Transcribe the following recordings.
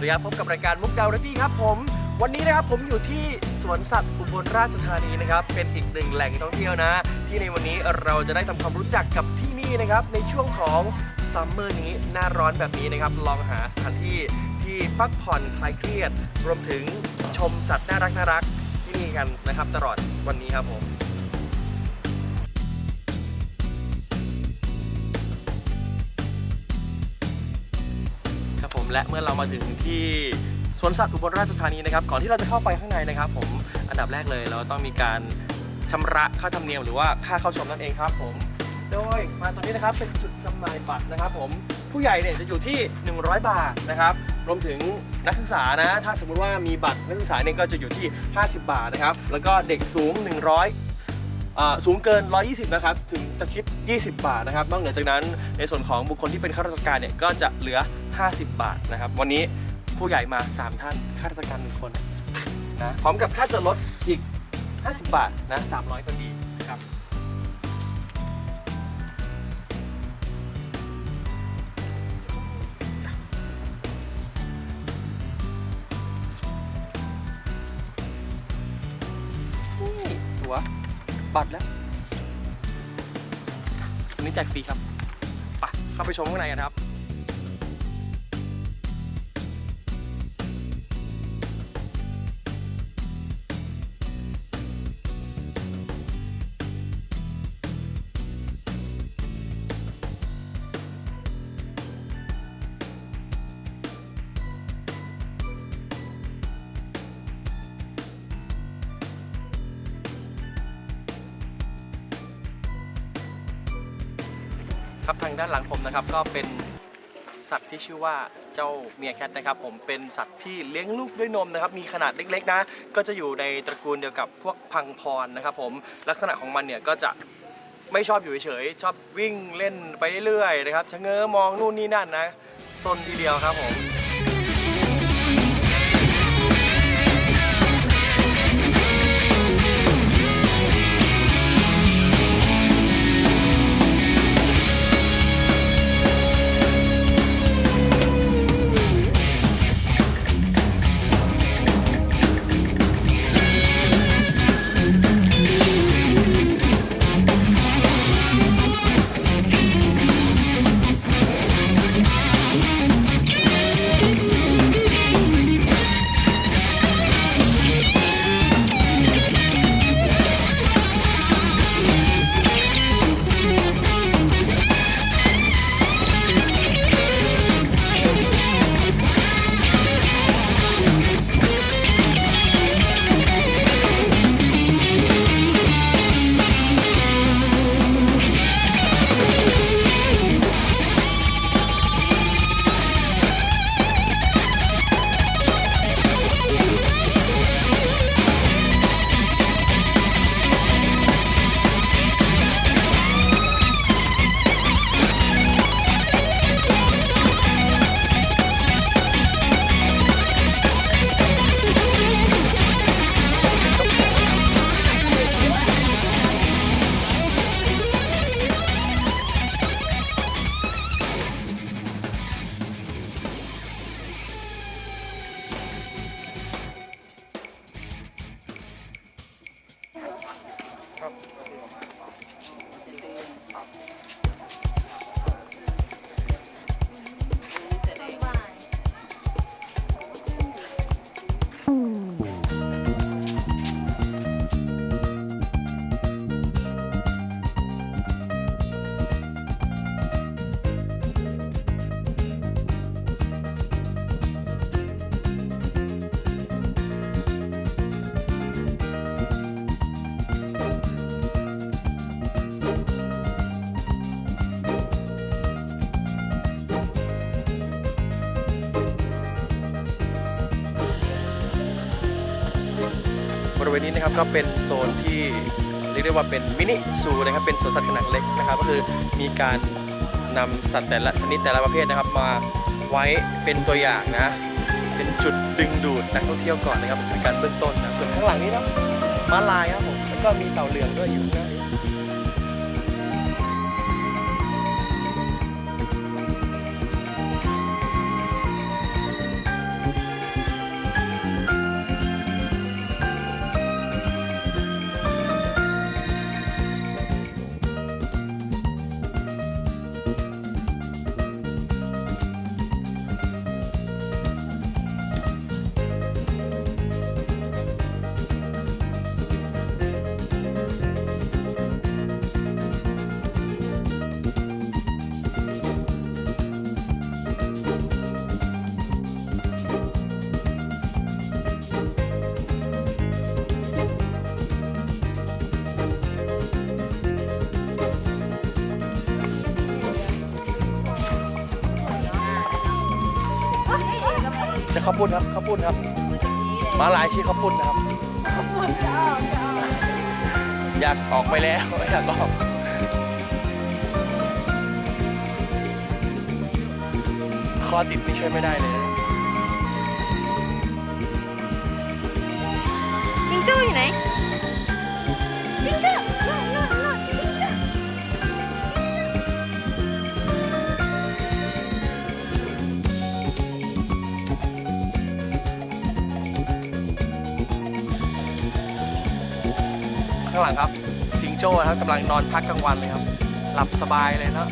วัสดีครับพบกับรายการมุกดาวรตี้ครับผม วันนี้นะครับผมอยู่ที่สวนสัตว์อุบลราชธานีนะครับ เป็นอีกหนึ่งแหล่งท่องเที่ยวนะ ที่ในวันนี้เราจะได้ทำความรู้จักกับที่นี่นะครับ ในช่วงของซัมเมอร์นี้หน้าร้อนแบบนี้นะครับ ลองหาสถานที่ที่พักผ่อนคลายเครียด รวมถึงชมสัตว์น่ารักน่ารักที่นี่กันนะครับ ตลอดวันนี้ครับผม และเมื่อเรามาถึงที่สวนสัตว์อุบลราชธานีนะครับ ก่อนที่เราจะเข้าไปข้างในนะครับ ผมอันดับแรกเลยเราต้องมีการชำระค่าธรรมเนียมหรือว่าค่าเข้าชมนั่นเองครับ ผม โดยมาตรงนี้นะครับเป็นจุดจำหน่ายบัตรนะครับ ผมผู้ใหญ่เนี่ยจะอยู่ที่ 100 บาทนะครับ รวมถึงนักศึกษานะ ถ้าสมมุติว่ามีบัตรนักศึกษาเนี่ยก็จะอยู่ที่ 50 บาทนะครับ แล้วก็เด็กสูง 100อ่า สูงเกิน 120 นะครับ ถึงจะคิด 20 บาทนะครับ นอกเหนือจากนั้นในส่วนของบุคคลที่เป็นข้าราชการเนี่ยก็จะเหลือ 50 บาทนะครับ วันนี้ผู้ใหญ่มา 3 ท่านข้าราชการหนึ่งคนนะพร้อมกับค่าจอดรถอีก 50 บาทนะ300ก็ดี บัตรแล้ววันนี้แจกฟรีครับไปเข้าไปชมข้างในกันครับ ครับทางด้านหลังผมนะครับก็เป็นสัตว์ที่ชื่อว่าเจ้าเมียแคทนะครับผมเป็นสัตว์ที่เลี้ยงลูกด้วยนมนะครับมีขนาดเล็กๆนะก็จะอยู่ในตระกูลเดียวกับพวกพังพรนะครับผมลักษณะของมันเนี่ยก็จะไม่ชอบอยู่เฉยๆชอบวิ่งเล่นไปเรื่อยๆนะครับชะเง้อมองนู่นนี่นั่นนะซนทีเดียวครับผม ริเวณนี้นะครับก็เป็นโซนที่เรียกได้ว่าเป็นมินิซูนะครับเป็นสวนสัตว์ขนาดเล็กนะครับ ก็คือมีการนำสัตว์แต่ละชนิดแต่ละประเภทนะครับ มาไว้เป็นตัวอย่างนะ เป็นจุดดึงดูดนักท่องเที่ยวก่อนนะครับเป็นการเบื้องต้นนะส่วนข้างหลังนี้นะม้าลายครับผมแล้วก็มีเต่าเหลืองด้วยอยู่ข้างหน้า ปุ้นครับข้าวปุ้นครับมาลายชื่อข้าวปุ้นนะครับ อยากออกไปแล้วอยากออกข้อติดนี่ช่วยไม่ได้เลยนะจิงโจ้อยู่ไหน ข้างหลังครับชิงโจ้ครับกำลังนอนพักกลางวันเลยครับ หลับสบายเลยนะ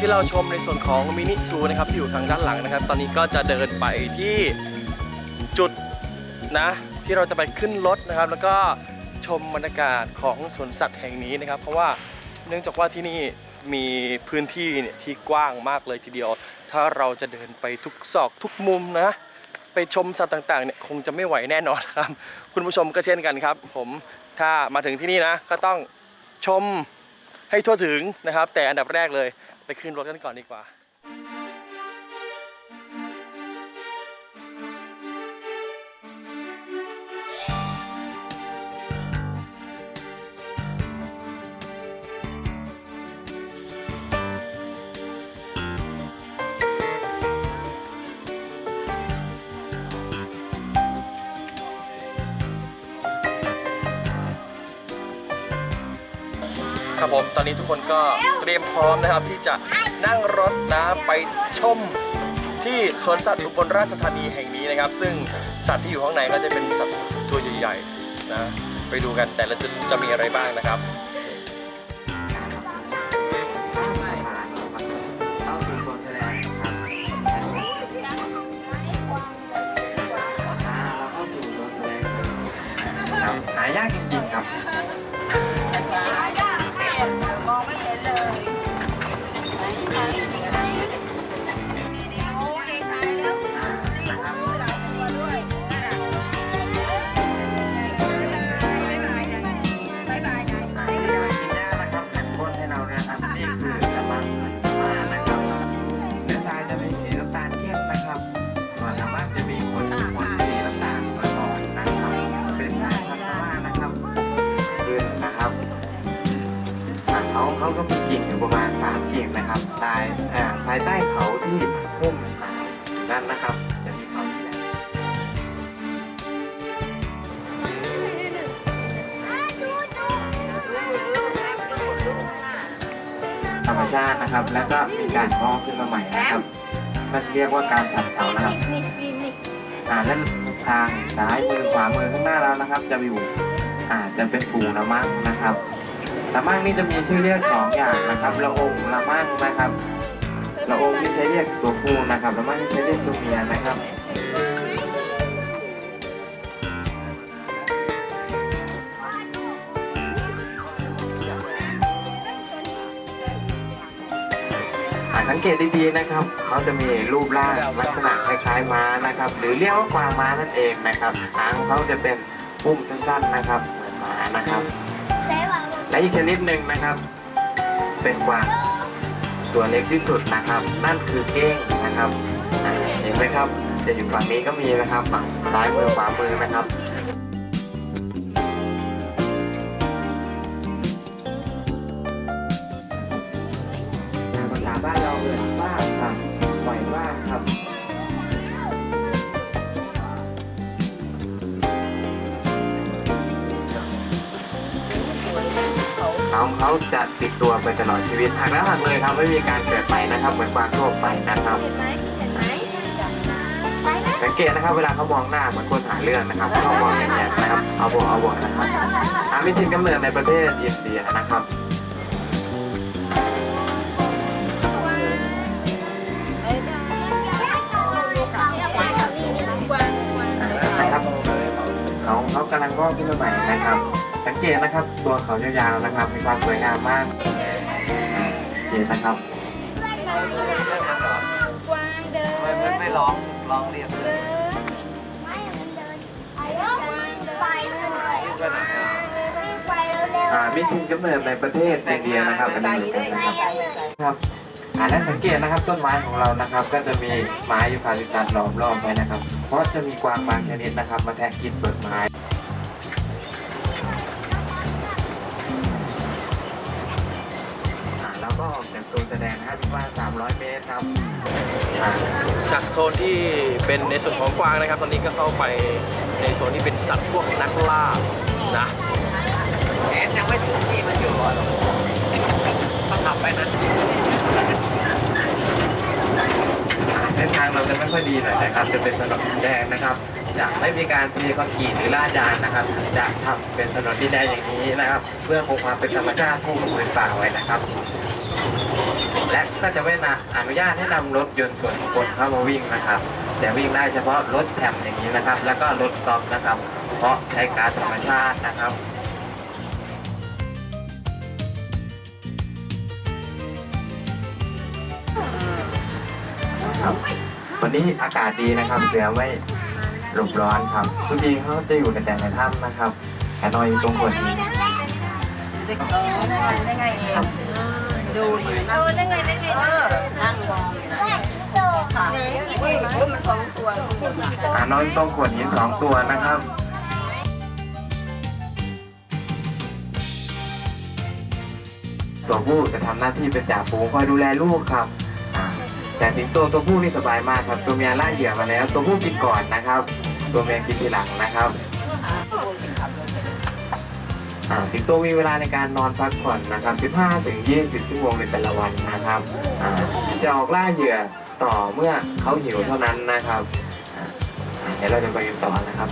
ที่เราชมในส่วนของมินิซูนะครับที่อยู่ทางด้านหลังนะครับ ตอนนี้ก็จะเดินไปที่จุดนะที่เราจะไปขึ้นรถนะครับ แล้วก็ชมบรรยากาศของสวนสัตว์แห่งนี้นะครับ เพราะว่าเนื่องจากว่าที่นี่มีพื้นที่เนี่ยที่กว้างมากเลยทีเดียว ถ้าเราจะเดินไปทุกซอกทุกมุมนะไปชมสัตว์ต่างๆเนี่ยคงจะไม่ไหวแน่นอนครับ คุณผู้ชมก็เช่นกันครับ ผมถ้ามาถึงที่นี่นะก็ต้องชมให้ทั่วถึงนะครับ แต่อันดับแรกเลย ไปขึ้นรถกันก่อนดีกว่า ครับผมตอนนี้ทุกคนก็เตรียมพร้อมนะครับที่จะนั่งรถนะไปชมที่สวนสัตว์อุบลราชธานีแห่งนี้นะครับ ซึ่งสัตว์ที่อยู่ข้างในก็จะเป็นสัตว์ตัวใหญ่ๆนะไปดูกันแต่ละจุดจะมีอะไรบ้างนะครับหายากจริงๆครับายใต้เขาที่หุ้มนั่นนะครับ จะมีเขามที่ใหญ่ธรรมชาตินะครับ แล้วก็มีการงอกขึ้นมาใหม่นะครับมันเรียกว่าการตัดเขานะครับอ่าและทางซ้ายมือขวามือข้างหน้าเรานะครับ จะอยู่อ่าจะเป็นปูละมั่งนะครับละมั่งนี่จะมีชื่อเรียกสองอย่างนะครับละองละมั่งนะครับ ละองที่ใช้เรียกตัวผู้นะครับและมั่งที่ใช้เรียกตัวเมียนะครับสังเกตดีๆนะครับ เขาจะมีรูปร่างลักษณะคล้ายๆม้านะครับ หรือเรียกว่ากวางม้านั่นเองนะครับหางเขาจะเป็นปุ้มสั้นๆนะครับ เหมือนม้านะครับ และอีกชนิดหนึ่งนะครับ เป็นกวาง ตัวเล็กที่สุดนะครับ นั่นคือเก้งนะครับเห็นไหมครับจะอยู่ฝั่งนี้ก็มีนะครับฝั่งซ้ายมือขวามือนะครับภาษาบ้านเราเอ่ยว่าครับปล่อยว่าครับ เขาเขาจะติดตัวไปตลอดชีวิตหักแล้วหักเลยครับไม่มีการเกิดใหม่นะครับ เหมือนกวางทั่วไปนะครับสังเกตนะครับ เวลาเขามองหน้าเหมือนคนหาเรื่องนะครับเขามองแง่ๆนะครับเอาบวกเอาบวกนะครับอามิชินกำเนิดในประเทศอินเดียนะครับนะครับเขาเขากำลังงอกขึ้นมาใหม่นะครับ สังเกตนะครับ ตัวเขายาวๆนะครับ มีความสวยงามมากอ่าโอเคนะครับ กวางเดินทำไมมันไม่ร้องร้องเรียกเลยไม่มันเดินไอ้กวางไปเลยไปไหนอะไปเร็วอ่ามีถิ่นกำเนิดในประเทศอินเดียนะครับอันนี้เหมือนกันนะครับครับอ่าและสังเกตนะครับต้นไม้ของเรานะครับ ก็จะมีไม้ยูคาลิปตัสล้อมรอบไว้นะครับ เพราะจะมีกวางบางชนิดนะครับ มาแทะกินเปลือกไม้ อ่าแล้วก็ออกจากโซนแสดงนะครับที่ว่า300 เมตรครับอ่าจากโซนที่เป็นในส่วนของกวางนะครับ ตอนนี้ก็เข้าไปในโซนที่เป็นสัตว์พวกนักล่านะแอนยังไม่ถึงที่มันอยู่อะต้องขับไปนั้นเส้นทางเราจะไม่ค่อยดีหน่อยนะครับ จะเป็นถนนดินแดงนะครับ จะไม่มีการเทคอนกรีตหรือลาดยางนะครับ จะทำเป็นถนนดินแดงอย่างนี้นะครับ เพื่อคงความเป็นธรรมชาติคู่กับพื้นป่าไว้นะครับ และก็จะไม่นะอนุญาตให้นำรถยนต์ส่วนบุคคลเข้ามาวิ่งนะครับ แต่วิ่งได้เฉพาะรถแถมอย่างนี้นะครับ แล้วก็รถกอล์ฟนะครับ เพราะใช้ก๊าซธรรมชาตินะครับครับวันนี้อากาศดีนะครับเสือไม่หลบร้อนครับทุกทีเขาจะอยู่กันแต่ในถ้ำนะครับแอนนอยอยู่ตรงหัวหินได้ไงเองดูดิเออได้ไง นนอยอยู่ตรงขวดหินสองตัวนะครับตัวผู้จะทำหน้าที่เป็นจ่าฝูงคอยดูแลลูกครับแต่สิงโตตัวผู้นี่สบายมากครับ ตัวเมียล่าเหยื่อมาแล้ว ตัวผู้กินก่อนนะครับ ตัวเมียกินทีหลังนะครับสิงโตมีเวลาในการนอนพักผ่อนนะครับ 15 ถึง 20 ชั่วโมงในแต่ละวันนะครับ จะออกล่าเหยื่อต่อเมื่อเขาหิวเท่านั้นนะครับ เดี๋ยวเราจะไปกันต่อนะครับ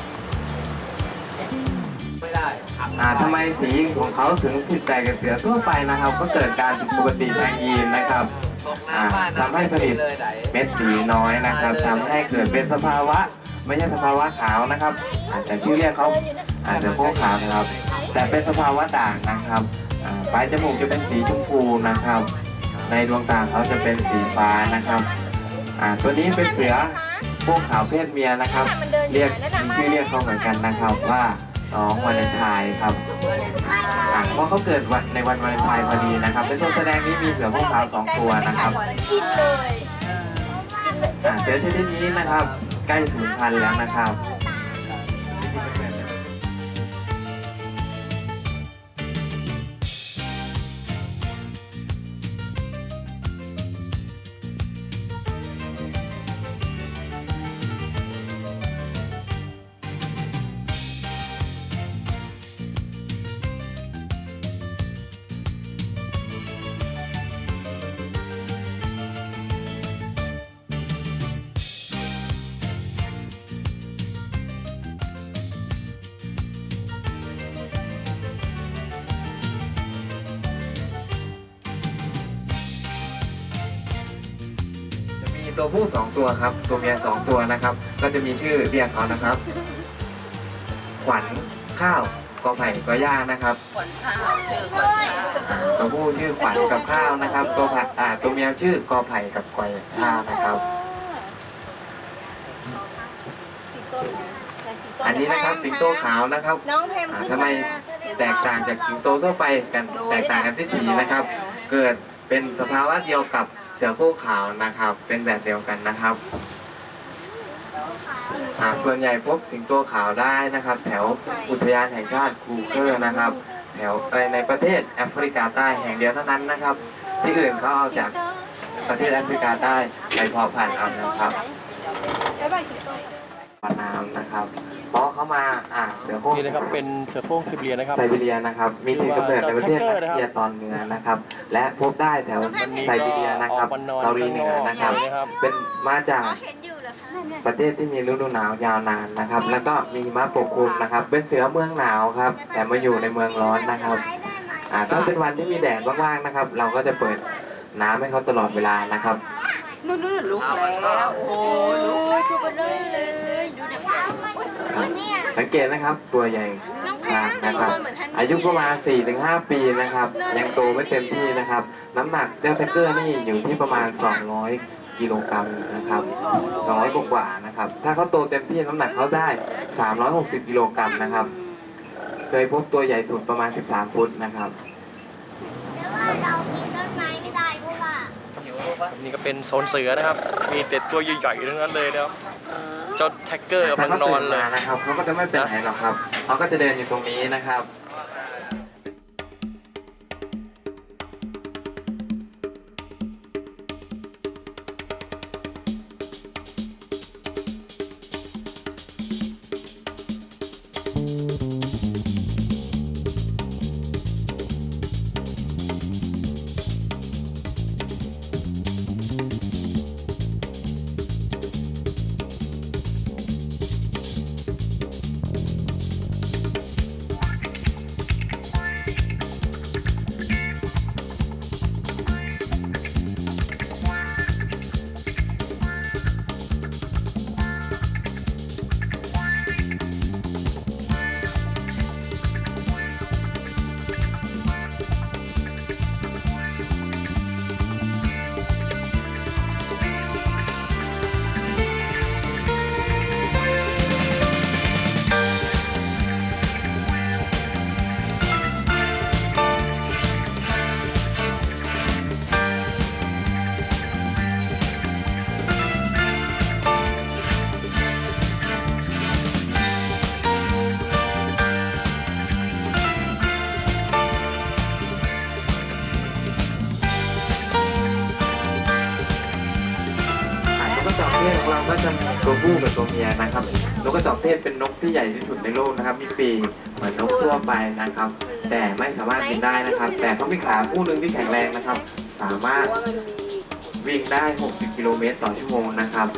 ไม่ได้ขับอ่าทำไมสีของเขาถึงผิดแปลกกับเสือทั่วไปนะครับ ก็เกิดการผิดปกติทางยีนนะครับตกน้ำบ้านทำให้ผลิตเลยไหนเม็ดสีน้อยนะครับทำให้เกิดเป็นสภาวะ ไม่ใช่สภาวะขาวนะครับ อาจจะชื่อเรียกเขาอาจจะพวกขาวนะครับ แต่เป็นสภาวะด่างนะครับอ่าปลายจมูกจะเป็นสีชมพูนะครับ ในดวงตาเขาจะเป็นสีฟ้านะครับอ่าตัวนี้เป็นเสือ พวกขาวเพศเมียนะครับมันเดินอเรียู่ยกไหนนั่นน่ะชื่อเรียกเขาเหมือนกันนะครับว่าน้องวาเลนไทน์ครับอ่าเพราะเขาเกิดวันในวันวาเลนไทน์พอดีนะครับในโซนแสดงนี้มีเสือพวกขาวสองตัวนะครับกินเลยอ่าเสือชนิดนี้นะครับ ใกล้สูญพันธุ์แล้วนะครับ ตัวผู้สองตัวครับ ตัวเมียสองตัวนะครับ ก็จะมีชื่อเรียกเขานะครับ ขวัญข้าวกอไผ่กอย่านะครับขวัญข้าวชื่อขวัญข้าวอ่าตัวผู้ชื่อขวัญกับข้าวนะครับ ตัวผัดอ่าตัวเมียชื่อกอไผ่กับกอยข้าวนะครับ อันนี้นะครับสิงโตขาวนะครับน้องแพมอ่าขึ้นทำไมแตกต่างจากสิงโตทั่วไปกันแตกต่างกันที่สีนะครับ เกิด เป็นสภาวะเดียวกับเสือผู้ขาวนะครับ เป็นแบบเดียวกันนะครับอ่าส่วนใหญ่พบสิงโตขาวได้นะครับ แถวอุทยานแห่งชาติคูเกอร์นะครับ แถวในประเทศแอฟริกาใต้แห่งเดียวเท่านั้นนะครับ ที่อื่นเขาเอาจากประเทศแอฟริกาใต้ไปเพาะพันธุ์เอานะครับ บ๊ายบายสิงโต ปลา น้ำนะครับ เพราะเขามาอ่าเสือโคร่งนี่นะครับเป็นเสือโคร่งซิบเรียนะครับ ไซบีเรียนะครับ มีถิ่นกำเนิดในประเทศรัสเซียตอนเหนือนะครับ และพบได้แถววันนี้ไซบีเรียนะครับออกมานอนเกาหลีเหนือนะครับ ข้างนอกนะครับ เป็นมาจากอ๋อเห็นอยู่เหรอคะนั่นไงประเทศที่มีฤดูหนาวยาวนานนะครับ แล้วก็มีหิมะปกคลุมนะครับ เป็นเสือเมืองหนาวครับ แต่มาอยู่ในเมืองร้อนนะครับอ่าถ้าเป็นวันที่มีแดดมากๆนะครับ เราก็จะเปิดน้ำให้เขาตลอดเวลานะครับ นู่นนู่นลุกแล้วโอ้โหลุกตัวเบลอเลยดูดิอุ้ยเนี่ยสังเกตนะครับตัวใหญ่มากนะครับ อายุประมาณ 4-5 ปีนะครับ ยังโตไม่เต็มที่นะครับ น้ำหนักเจ้าแท็กเกอร์นี่อยู่ที่ประมาณ 200 กิโลกรัมนะครับ200กว่าๆนะครับ ถ้าเขาโตเต็มที่น้ำหนักเขาได้ 360 กิโลกรัมนะครับ เคยพบตัวใหญ่สุดประมาณ 13 ฟุตนะครับ นี่ก็เป็นโซนเสือนะครับ มีแต่ตัวใหญ่ๆทั้งนั้นเลยนะครับ เจ้าแท็กเกอร์กำลังนอนเลยถ้าขาตื่มานะครับเขาก็จะไม่เป็นไหนหรอกครับเขาก็จะเดินอยู่ตรงนี้นะครับ ประจอกเทศเป็นนกที่ใหญ่ที่สุดในโลกนะครับ มีปีกเหมือนนกทั่วไปนะครับ แต่ไม่สามารถบินได้นะครับ แต่เขามีขาคู่หนึ่งที่แข็งแรงนะครับ สามารถวิ่งได้ 60 กิโลเมตรต่อชั่วโมงนะครับ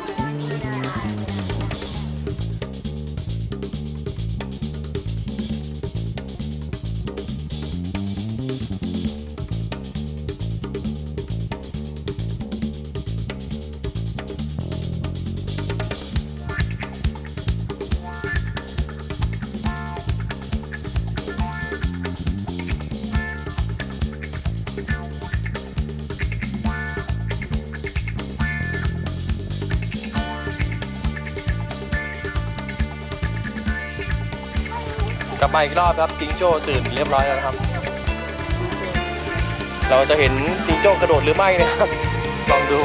มาอีกรอบครับจิงโจ้ตื่นเรียบร้อยแล้วครับ เราจะเห็นจิงโจ้กระโดดหรือไม่นะครับลองดู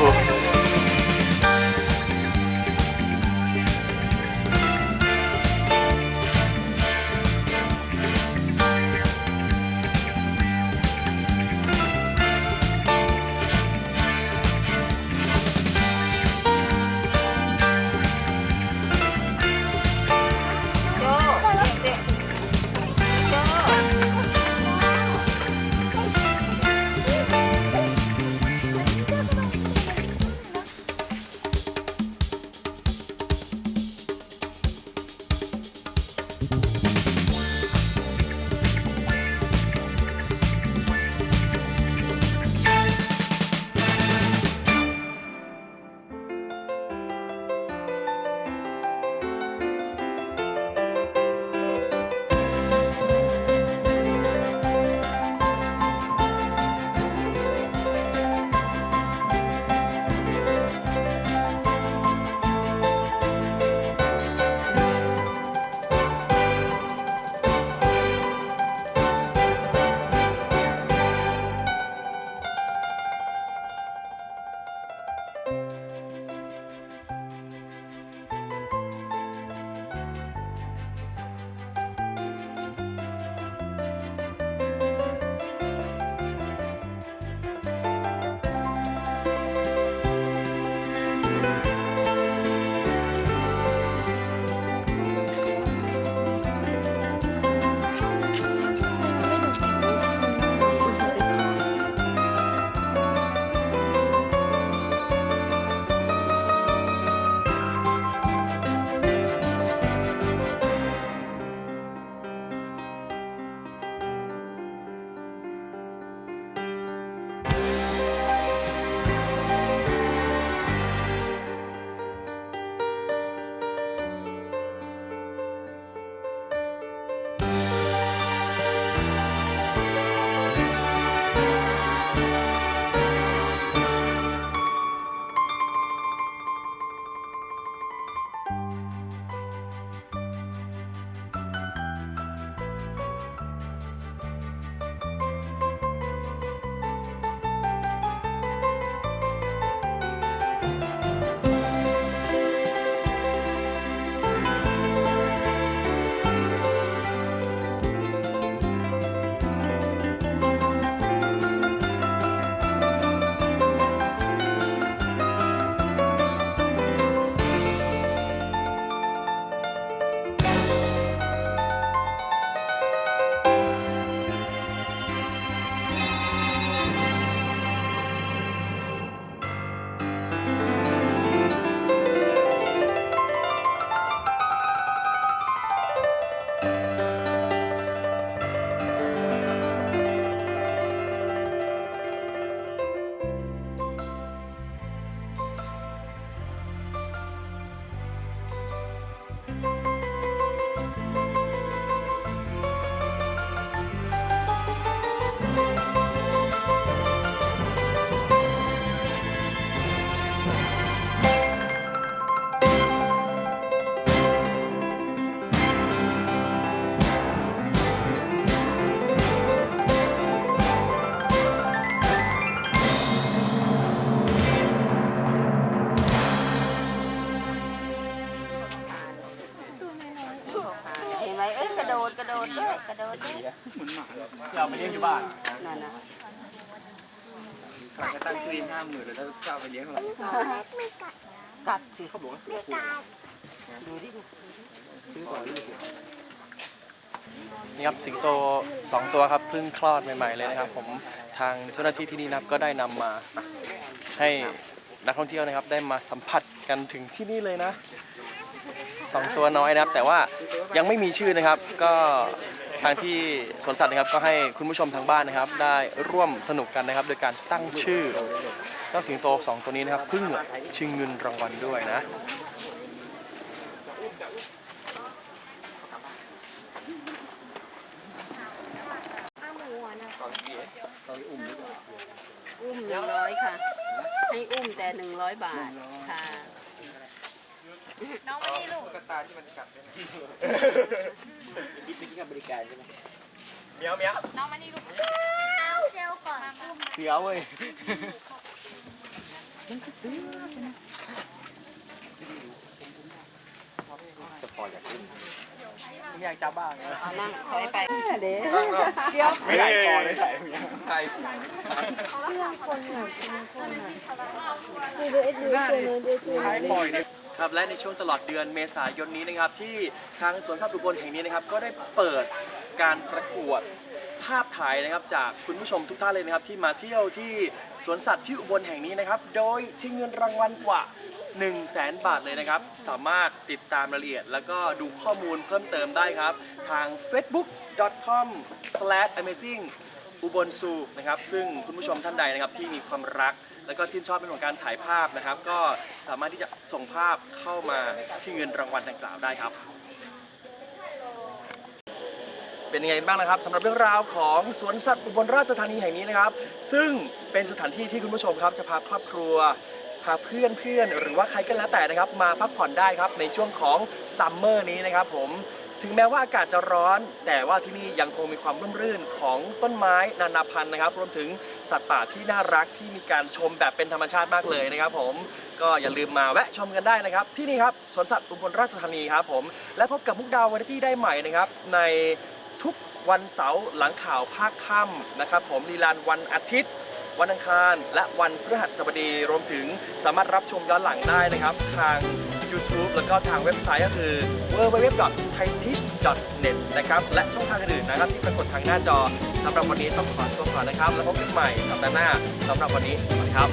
สิงโตสองตัวครับเพิ่งคลอดใหม่ ๆ เลยนะครับ ผมทางเจ้าหน้าที่ที่นี่นะครับก็ได้นำมาให้นักท่องเที่ยวนะครับ ได้มาสัมผัสกันถึงที่นี่เลยนะสองตัวน้อยนะครับ แต่ว่ายังไม่มีชื่อนะครับ ก็ทางที่สวนสัตว์นะครับ ก็ให้คุณผู้ชมทางบ้านนะครับ ได้ร่วมสนุกกันนะครับ โดยการตั้งชื่อ เจ้าสิงโตสองตัวนี้นะครับเพิ่งชิงเงินรางวัลด้วยนะ อุ้มหนึ่งร้อยค่ะ ให้อุ้มแต่หนึ่งร้อยบาทค่ะ น้องมานี่ลูกตาที่มันกัดได้ไหมคิดกับบริการใช่ไหมเมียวเมียวน้องมานี่ลูกเจ้าก่อนเสียวเว้ยจะพออยากขึ้น อยากจับบ้างนะเอานั่งถอยไปเดี๋ยวไม่ได้ก่อนเลยใส่ใส่ครับและในช่วงตลอดเดือนเมษายนนี้นะครับ ที่ทางสวนสัตว์อุบลแห่งนี้นะครับ ก็ได้เปิดการประกวดภาพถ่ายนะครับ จากคุณผู้ชมทุกท่านเลยนะครับ ที่มาเที่ยวที่สวนสัตว์ที่อุบลแห่งนี้นะครับ โดยชิงเงินรางวัลกว่า 1 0 0 0 0แสนบาทเลยนะครับ สามารถติดตามรายละเอียด แล้วก็ดูข้อมูลเพิ่มเติมได้ครับ ทาง facebook.com/amazing อุบลซูนะครับ ซึ่งคุณผู้ชมท่านใดนะครับที่มีความรัก แล้วก็ชื่นชอบในเรื่องของการถ่ายภาพนะครับ ก็สามารถที่จะส่งภาพเข้ามาที่เงินรางวัลดังกล่าวได้ครับ เป็นยังไงบ้างนะครับสำหรับเรื่องราวของสวนสัตว์อุบลราชธานีแห่งนี้นะครับ ซึ่งเป็นสถานที่ที่คุณผู้ชมครับจะพาครอบครัว พาเพื่อนเพื่อนๆหรือว่าใครก็แล้วแต่นะครับมาพักผ่อนได้ครับในช่วงของซัมเมอร์นี้นะครับผมถึงแม้ว่าอากาศจะร้อน แต่ว่าที่นี่ยังคงมีความร่มรื่นของต้นไม้นานาพันธุ์นะครับรวมถึงสัตว์ป่าที่น่ารักที่มีการชมแบบเป็นธรรมชาติมากเลยนะครับผมก็อย่าลืมมาแวะชมกันได้นะครับ ที่นี่ครับสวนสัตว์อุบลราชธานีครับผมและพบกับมุกดาววันที่ได้ใหม่นะครับ ในทุกวันเสาร์หลังข่าวภาคค่ำนะครับ ผมลีลานวันอาทิตย์ วันอังคาร และวันพฤหัสบดีรวมถึงสามารถรับชมย้อนหลังได้นะครับ ทาง YouTube แล้วก็ทางเว็บไซต์ก็คือ www.thaitish.net นะครับและช่องทางอื่นๆนะครับที่ปรากฏทางหน้าจอสำหรับวันนี้ต้องขอตัวก่อนนะครับ แล้วพบกันใหม่สัปดาห์หน้าสำหรับวันนี้สวัสดีครับ